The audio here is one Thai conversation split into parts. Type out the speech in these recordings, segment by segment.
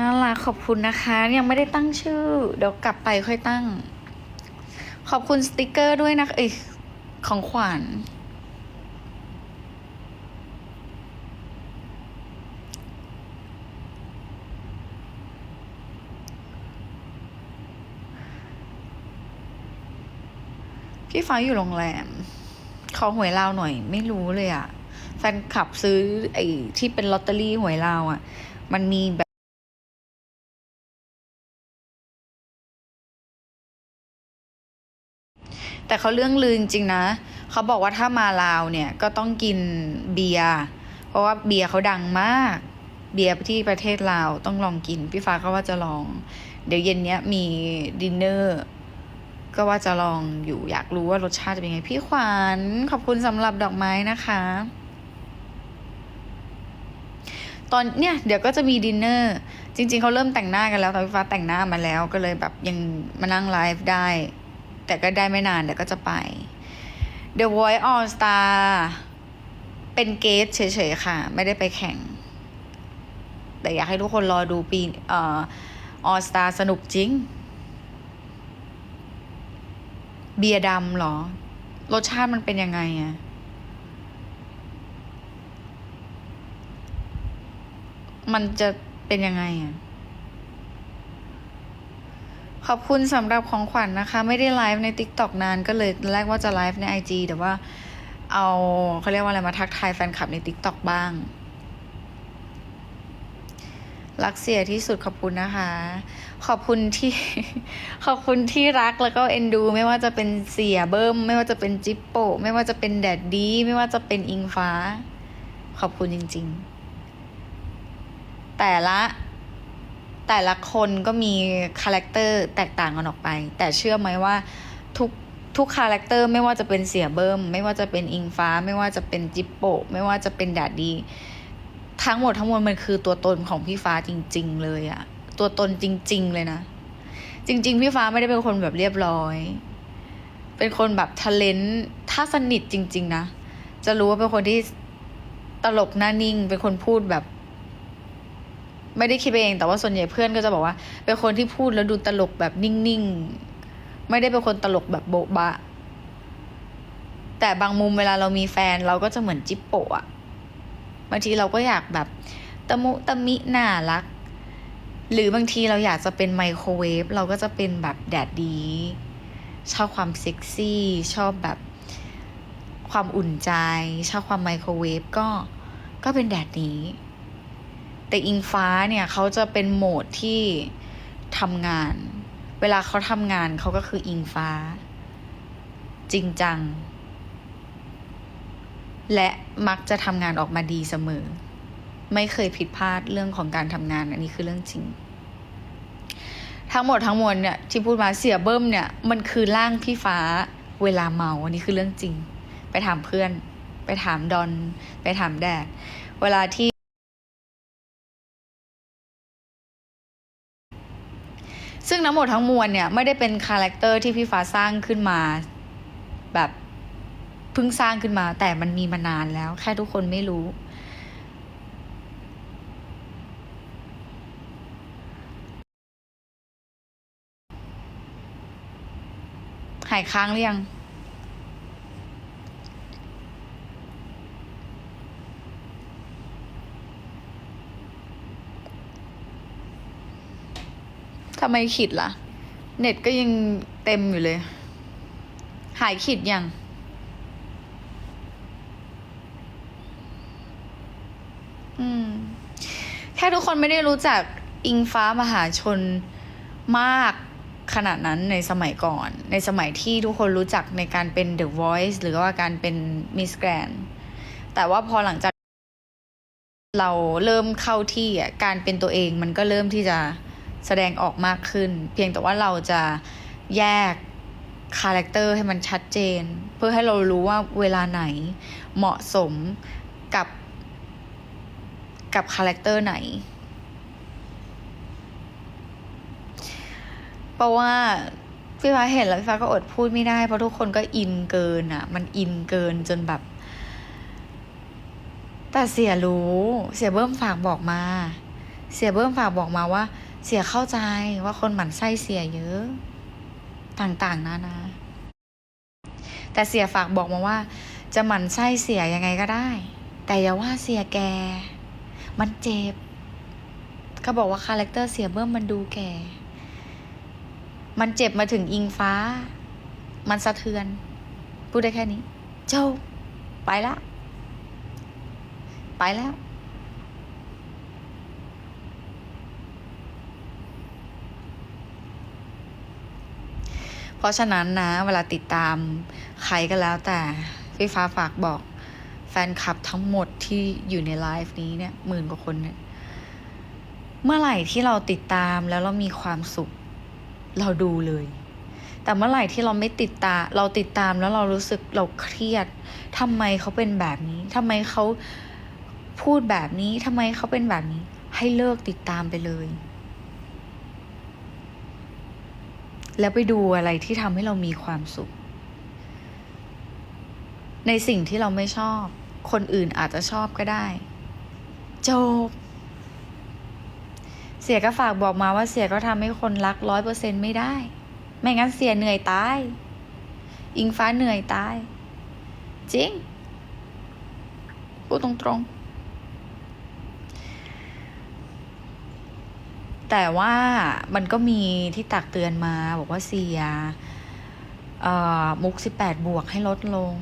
น่ารักขอบคุณนะคะ ยังไม่ได้ตั้งชื่อ เดี๋ยวกลับไปค่อยตั้ง ขอบคุณสติกเกอร์ด้วยนะเอ้ยของขวัญพี่ฟ้าอยู่โรงแรมขอหวยลาวหน่อย ไม่รู้เลยอะแฟนคลับซื้อไอ้ที่เป็นลอตเตอรี่หวยลาวอะมันมีแบบ แต่เขาเรื่องลือจริงๆนะ เขาบอกว่าถ้ามาลาวเนี่ยก็ต้องกินเบียร์เพราะว่าเบียร์เขาดังมาก เบียร์ที่ประเทศลาวต้องลองกิน พี่ฟ้าก็ว่าจะลอง เดี๋ยวเย็นเนี้ยมีดินเนอร์ก็ว่าจะลองอยู่อยากรู้ว่ารสชาติจะเป็นไง พี่ขวัญขอบคุณสำหรับดอกไม้นะคะ ตอนเนี่ยเดี๋ยวก็จะมีดินเนอร์จริง ๆเขาเริ่มแต่งหน้ากันแล้วแต่พี่ฟ้าแต่งหน้ามาแล้วก็เลยแบบยังมานั่งไลฟ์ได้ แต่ก็ได้ไม่นานเดี๋ยวก็จะไป The Voice All Star เป็นเกสเฉยๆค่ะ ไม่ได้ไปแข่ง แต่อยากให้ทุกคนรอดูปีเอ่อ All Star สนุกจริง เบียร์ดำเหรอ รสชาติมันเป็นยังไงอะมันจะเป็นยังไงอะ ขอบคุณสำหรับของขวัญนะคะ ไม่ได้ไลฟ์ใน t ิ k t o k นานก็เลยแรกว่าจะไลฟ์ใน IG แต่ว่าเอาเขาเรียกว่าอะไรมาทักทายแฟนคลับใน t ิ k t o k บ้าง รักเสียที่สุดขอบคุณนะคะ ขอบคุณที่ ขอบคุณที่รักแล้วก็เอ็นดู ไม่ว่าจะเป็นเสียเบิ้ม ไม่ว่าจะเป็นจิปโป ไม่ว่าจะเป็นแดดดี ไม่ว่าจะเป็นอิงฟ้า ขอบคุณจริง ๆ แต่ละ แต่ละคนก็มีคาแรคเตอร์แตกต่างกันออกไป แต่เชื่อไหมว่าทุกทุกคาแรคเตอร์ไม่ว่าจะเป็นเสียเบิ้มไม่ว่าจะเป็นอิงฟ้า ไม่ว่าจะเป็นจิปโป ไม่ว่าจะเป็นแดดดี ทั้งหมดทั้งมวลมันคือตัวตนของพี่ฟ้าจริง ๆ เลยอะตัวตนจริง ๆ เลยนะ จริง ๆ พี่ฟ้าไม่ได้เป็นคนแบบเรียบร้อย เป็นคนแบบทะเลนถ้าสนิทจริง ๆ นะ จะรู้ว่าเป็นคนที่ตลกหน้านิ่ง เป็นคนพูดแบบ ไม่ได้คิดไปเอง แต่ว่าส่วนใหญ่เพื่อนก็จะบอกว่า เป็นคนที่พูดแล้วดูตลกแบบนิ่งๆ ไม่ได้เป็นคนตลกแบบโบ๊ะบะ แต่บางมุมเวลาเรามีแฟนเราก็จะเหมือนจิปโปะอะบางทีเราก็อยากแบบตะมุตะมิน่ารัก หรือบางทีเราอยากจะเป็นไมโครเวฟเราก็จะเป็นแบบแดดดี ชอบความเซ็กซี่ ชอบแบบความอุ่นใจ ชอบความไมโครเวฟก็ก็เป็นแดดนี้ แต่อิงฟ้าเนี่ยเขาจะเป็นโหมดที่ทำงาน เวลาเขาทำงานเขาก็คืออิงฟ้า จริงจัง และมักจะทำงานออกมาดีเสมอ ไม่เคยผิดพลาดเรื่องของการทำงานอันนี้คือเรื่องจริง ทั้งหมดทั้งมวลเนี่ยที่พูดมาเสียเบิ้มเนี่ยมันคือร่างพี่ฟ้าเวลาเมาอันนี้คือเรื่องจริง ไปถามเพื่อน ไปถามดอน ไปถามแดด เวลาที่ ทั้งหมดทั้งมวลเนี่ยไม่ได้เป็นคาแรคเตอร์ที่พี่ฟ้าสร้างขึ้นมา แบบเพิ่งสร้างขึ้นมา แต่มันมีมานานแล้ว แค่ทุกคนไม่รู้ หายค้างหรือยังำไมขิดล่ะ เน็ตก็ยังเต็มอยู่เลย หายขิดยัง อืม แค่ทุกคนไม่ได้รู้จักอิงฟ้ามหาชนมากขนาดนั้นในสมัยก่อน ในสมัยที่ทุกคนรู้จักในการเป็น The Voice หรือว่าการเป็น Miss Grand แต่ว่าพอหลังจากเราเริ่มเข้าที่อะการเป็นตัวเองมันก็เริ่มที่จะ แสดงออกมากขึ้น เพียงแต่ว่าเราจะแยกคาแรคเตอร์ให้มันชัดเจน เพื่อให้เรารู้ว่าเวลาไหนเหมาะสมกับกับคาแรคเตอร์ไหน เพราะว่าพี่ฟ้าเห็นแล้วพี่ฟ้าก็อดพูดไม่ได้เพราะทุกคนก็อินเกินอะ มันอินเกินจนแบบ แต่เสียรู้ เสียเบิ้มฝากบอกมา เสียเบิ้มฝากบอกมาว่า เสียเข้าใจว่าคนหมั่นไส้เสียเยอะ ต่างๆนานาแต่เสียฝากบอกมาว่า จะหมั่นไส้เสียยังไงก็ได้ แต่อย่าว่าเสียแก มันเจ็บเขาบอกว่าคาแรคเตอร์เสียเบิ้มมันดูแก่ มันเจ็บมาถึงอิงฟ้า มันสะเทือน พูดได้แค่นี้ เจ้า ไปละ ไปแล้ว ราะฉะนั้นนะ เวลาติดตามใครก็แล้วแต่พี่ฟ้าฝากบอกแฟนคลับทั้งหมดที่อยู่ในไลฟ์นี้เนี่ยหมื่นกว่าคนเนี่ยเมื่อไหร่ที่เราติดตามแล้วเรามีความสุข เราดูเลย แต่เมื่อไหร่ที่เราไม่ติดตา เราติดตามแล้วเรารู้สึกเราเครียดทำไมเขาเป็นแบบนี้ทำไมเขาพูดแบบนี้ทำไมเขาเป็นแบบนี้ ให้เลิกติดตามไปเลย แล้วไปดูอะไรที่ทำให้เรามีความสุข ในสิ่งที่เราไม่ชอบ คนอื่นอาจจะชอบก็ได้ จบ เสียก็ฝากบอกมาว่าเสียก็ทำให้คนรักร้อยเปอร์เซ็นไม่ได้ ไม่งั้นเสียเหนื่อยตาย อิงฟ้าเหนื่อยตาย จริงพูดตรงๆ แต่ว่ามันก็มีที่ตักเตือนมาบอกว่าเสียมุกสิบแปดบวกให้ลดลง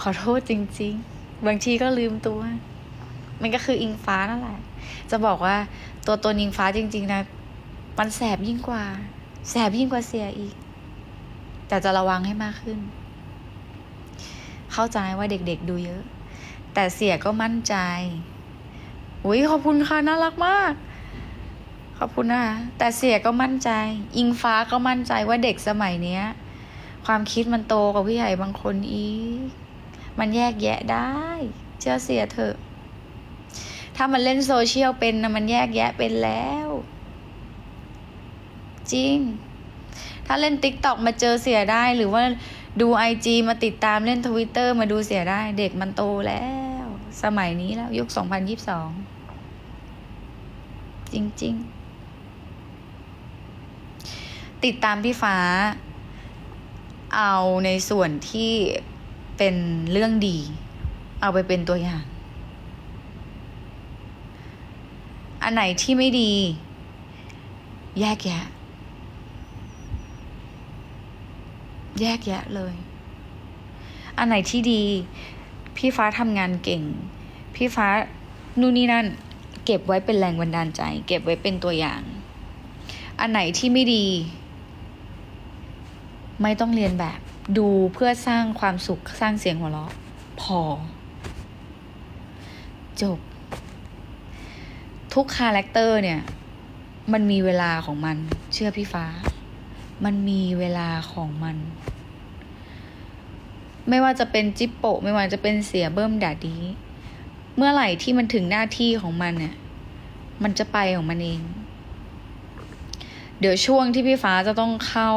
ขอโทษจริง ๆ บางทีก็ลืมตัว มันก็คืออิงฟ้านั่นแหละ จะบอกว่าตัวตนอิงฟ้าจริง ๆ นะ มันแสบยิ่งกว่า แสบยิ่งกว่าเสียอีก แต่จะระวังให้มากขึ้น เข้าใจว่าเด็กๆดูเยอะ แต่เสียก็มั่นใจอุ้ยขอบคุณค่ะน่ารักมาก ขอบคุณนะคะแต่เสียก็มั่นใจ อิงฟ้าก็มั่นใจว่าเด็กสมัยเนี้ย ความคิดมันโตกว่าพี่ใหญ่บางคนอีก มันแยกแยะได้ เชื่อเสียเถอะ ถ้ามันเล่นโซเชียลเป็นนะมันแยกแยะเป็นแล้ว จริง ถ้าเล่นติ๊กต็อกมาเจอเสียได้หรือว่าดูไอจีมาติดตามเล่นทวิตเตอร์มาดูเสียได้ เด็กมันโตแล้ว สมัยนี้แล้วยุคสองพันยิบสองจริง ๆ ติดตามพี่ฟ้า เอาในส่วนที่เป็นเรื่องดี เอาไปเป็นตัวอย่าง อันไหนที่ไม่ดี แยกแยะ แยกแยะเลย อันไหนที่ดี พี่ฟ้าทำงานเก่ง พี่ฟ้านู่นนี่นั่น เก็บไว้เป็นแรงบันดาลใจ เก็บไว้เป็นตัวอย่าง อันไหนที่ไม่ดี ไม่ต้องเรียนแบบ ดูเพื่อสร้างความสุขสร้างเสียงหัวเราะ พอ จบ ทุกคาแรคเตอร์เนี่ย มันมีเวลาของมัน เชื่อพี่ฟ้า มันมีเวลาของมัน ไม่ว่าจะเป็นจิปโปไม่ว่าจะเป็นเสียเบิ้มดาดี เมื่อไหร่ที่มันถึงหน้าที่ของมันเนี่ย มันจะไปของมันเอง เดี๋ยวช่วงที่พี่ฟ้าจะต้องเข้า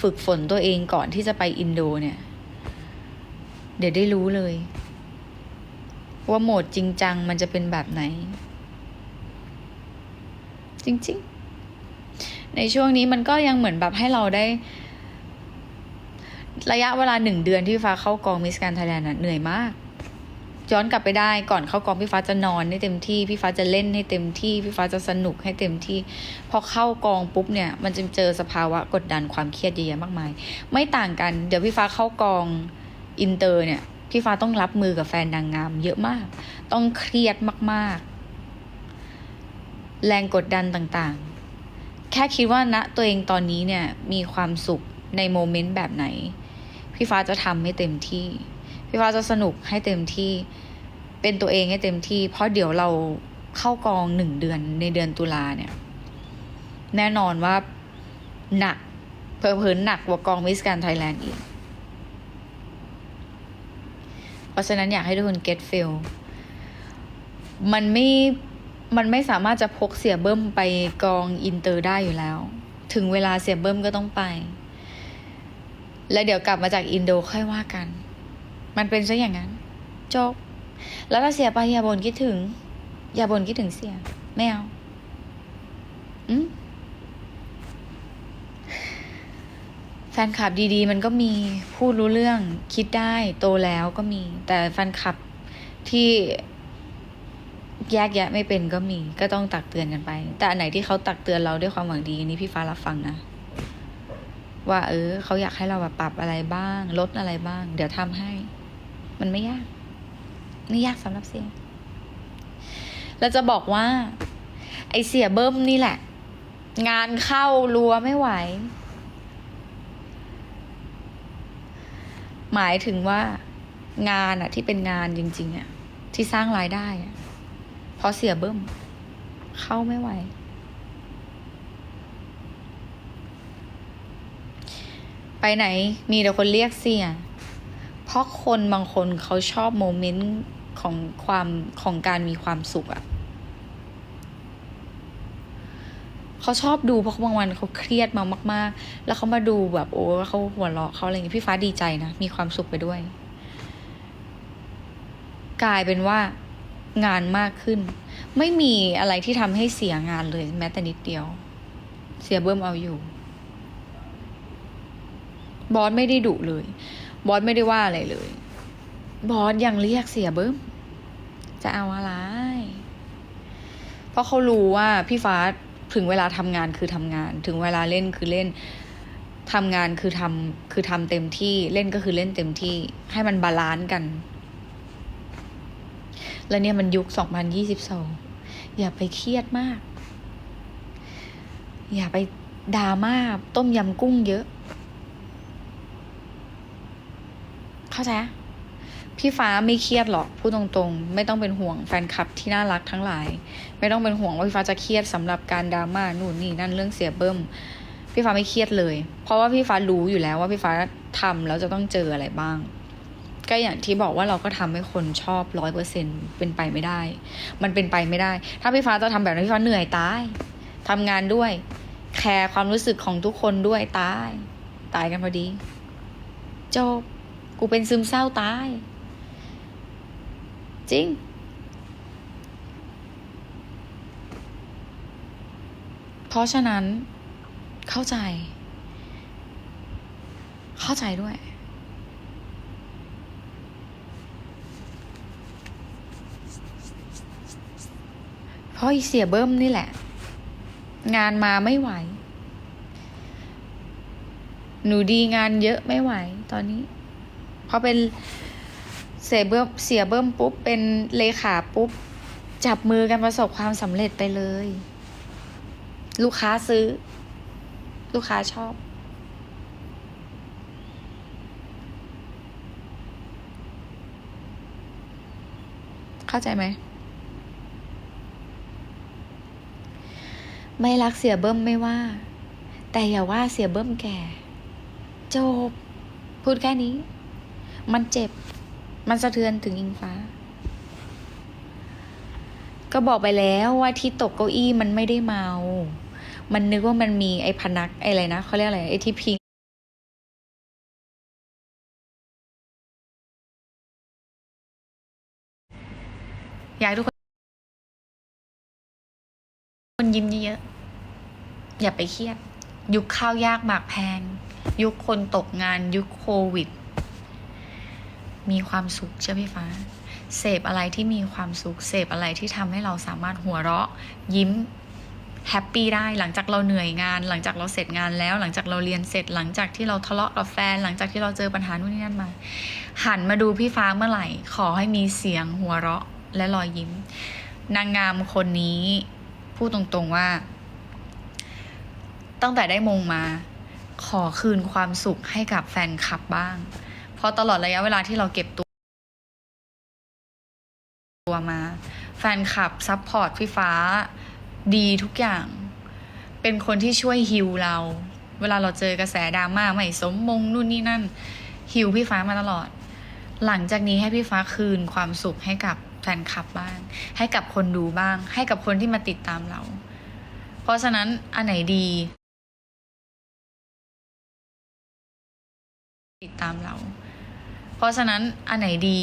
ฝึกฝนตัวเองก่อนที่จะไปอินโดเนี่ย เดี๋ยวได้รู้เลย ว่าโหมดจริงจังมันจะเป็นแบบไหน จริง ๆ ในช่วงนี้มันก็ยังเหมือนแบบให้เราได้ ระยะเวลาหนึ่งเดือนที่ฟ้าเข้ากองมิสการไทยแลนด์น่ะเหนื่อยมาก ย้อนกลับไปได้ก่อนเข้ากองพี่ฟ้าจะนอนให้เต็มที่พี่ฟ้าจะเล่นให้เต็มที่พี่ฟ้าจะสนุกให้เต็มที่ พอเข้ากองปุ๊บเนี่ย มันจะเจอสภาวะกดดันความเครียดเยอะแยะมากมาย ไม่ต่างกันเดี๋ยวพี่ฟ้าเข้ากองอินเตอร์เนี่ยพี่ฟ้าต้องรับมือกับแฟนนางงาม เยอะมาก ต้องเครียดมาก ๆ แรงกดดันต่างๆ แค่คิดว่าณตัวเองตอนนี้เนี่ยมีความสุขในโมเมนต์แบบไหน พี่ฟ้าจะทำให้เต็มที่ พี่ฟ้าจะสนุกให้เต็มที่เป็นตัวเองให้เต็มที่ เพราะเดี๋ยวเราเข้ากองหนึ่งเดือนในเดือนตุลาเนี่ย แน่นอนว่าหนักเพอเพอๆหนักกว่ากองมิสการไทยแลนด์อีก เพราะฉะนั้นอยากให้ทุกคน get feel มันไม่ มันไม่สามารถจะพกเสียเบิ้มไปกองอินเตอร์ได้อยู่แล้ว ถึงเวลาเสียเบิ้มก็ต้องไป แล้วเดี๋ยวกลับมาจากอินโดค่อยว่ากัน มันเป็นซะอย่างนั้น จบ แล้วถ้าเสียไปอย่าบ่นคิดถึง อย่าบ่นคิดถึงเสีย ไม่เอาอืมแฟนคลับดีๆ มันก็มีพูดรู้เรื่องคิดได้โตแล้วก็มี แต่แฟนคลับที่แยกแยะไม่เป็นก็มี ก็ต้องตักเตือนกันไป แต่อันไหนที่เขาตักเตือนเราด้วยความหวังดีนี้พี่ฟ้ารับฟังนะว่าเออเขาอยากให้เราแบบปรับอะไรบ้าง ลดอะไรบ้าง เดี๋ยวทำให้ มันไม่ยาก ไม่ยากสำหรับเสียแล้วจะบอกว่า ไอเสียเบิ้มนี่แหละ งานเข้ารัวไม่ไหว หมายถึงว่างานอะที่เป็นงานจริง ๆอะที่สร้างรายได้อะเพราะเสียเบิ้ม เข้าไม่ไหวไปไหนมีแต่คนเรียกเสีย ราะคนบางคนเขาชอบโมเมนต์ของความของการมีความสุขอะเขาชอบดูเพราะบางวันเขาเครียดมามาก ๆ แล้วเขามาดูแบบโอ้เขาหัวเราะเขาอะไรอย่างเงี้ยพี่ฟ้าดีใจนะ มีความสุขไปด้วย กลายเป็นว่างานมากขึ้น ไม่มีอะไรที่ทำให้เสียงานเลย แม้แต่นิดเดียว เสียเบิ้มเอาอยู่ บอสไม่ได้ดุเลย บอสไม่ได้ว่าอะไรเลย บอสยังเรียกเสียเบิ้ม จะเอาอะไร เพราะเขารู้ว่าพี่ฟ้าถึงเวลาทำงานคือทำงาน ถึงเวลาเล่นคือเล่นทำงานคือทำคือทำเต็มที่เล่นก็คือเล่นเต็มที่ ให้มันบาลานซ์กัน แล้วเนี่ยมันยุค2022อย่าไปเครียดมาก อย่าไปดราม่าต้มยำกุ้งเยอะ เข้าใจพี่ฟ้าไม่เครียดหรอกพูดตรงๆ ไม่ต้องเป็นห่วงแฟนคลับที่น่ารักทั้งหลาย ไม่ต้องเป็นห่วงว่าพี่ฟ้าจะเครียดสำหรับการดราม่านู่นนี่นั่นเรื่องเสียเบิ้มพี่ฟ้าไม่เครียดเลย เพราะว่าพี่ฟ้ารู้อยู่แล้วว่าพี่ฟ้าทำแล้วจะต้องเจออะไรบ้าง ก็อย่างที่บอกว่าเราก็ทำให้คนชอบร้อยเปอร์เซ็นเป็นไปไม่ได้ มันเป็นไปไม่ได้ ถ้าพี่ฟ้าจะทำแบบนั้นพี่ฟ้าเหนื่อยตายทำงานด้วย แคร์ความรู้สึกของทุกคนด้วยตาย ตายกันพอดี จบ กูเป็นซึมเศร้าตาย จริง เพราะฉะนั้นเข้าใจ เข้าใจด้วยเพราะอีเสียเบิ้มนี่แหละ งานมาไม่ไหว หนูดีงานเยอะไม่ไหว ตอนนี้ พราะเป็นเสียเบิ้มเสียเบิ้มปุ๊บ เป็นเลขาปุ๊บ จับมือกันประสบความสำเร็จไปเลย ลูกค้าซื้อ ลูกค้าชอบ เข้าใจไหมไม่รักเสียเบิ้มไม่ว่า แต่อย่าว่าเสียเบิ้มแก่ จบ พูดแค่นี้ มันเจ็บ มันสะเทือนถึงอิงฟ้า ก็บอกไปแล้วว่าที่ตกเก้าอี้มันไม่ได้เมา มันนึกว่ามันมีไอ้พนักไอ้อะไรนะเขาเรียกอะไรไอ้ที่พิงอยากทุกคนคนยิ้มเยอะๆอย่าไปเครียด ยุคข้าวยากหมากแพง ยุคคนตกงาน ยุคโควิด มีความสุขเชื่อพี่ฟ้า เสพอะไรที่มีความสุข เสพอะไรที่ทำให้เราสามารถหัวเราะ ยิ้มแฮปปี้ได้หลังจากเราเหนื่อยงาน หลังจากเราเสร็จงานแล้ว หลังจากเราเรียนเสร็จ หลังจากที่เราทะเลาะกับแฟน หลังจากที่เราเจอปัญหานู่นนี่นั่นมา หันมาดูพี่ฟ้าเมื่อไหร่ ขอให้มีเสียงหัวเราะและรอยยิ้ม นางงามคนนี้ พูดตรงๆว่า ตั้งแต่ได้มงมา ขอคืนความสุขให้กับแฟนคลับบ้าง ราะตลอดระยะเวลาที่เราเก็บตัวตัวมา แฟนคลับซัพพอร์ตพี่ฟ้าดีทุกอย่าง เป็นคนที่ช่วยฮิวเรา เวลาเราเจอกระแสดราม่าไม่สมมงนู่นนี่นั่นฮิวพี่ฟ้ามาตลอด หลังจากนี้ให้พี่ฟ้าคืนความสุขให้กับแฟนคลับบ้าง ให้กับคนดูบ้าง ให้กับคนที่มาติดตามเรา เพราะฉะนั้นอันไหนดี ติดตามเรา เพราะฉะนั้นอันไหนดี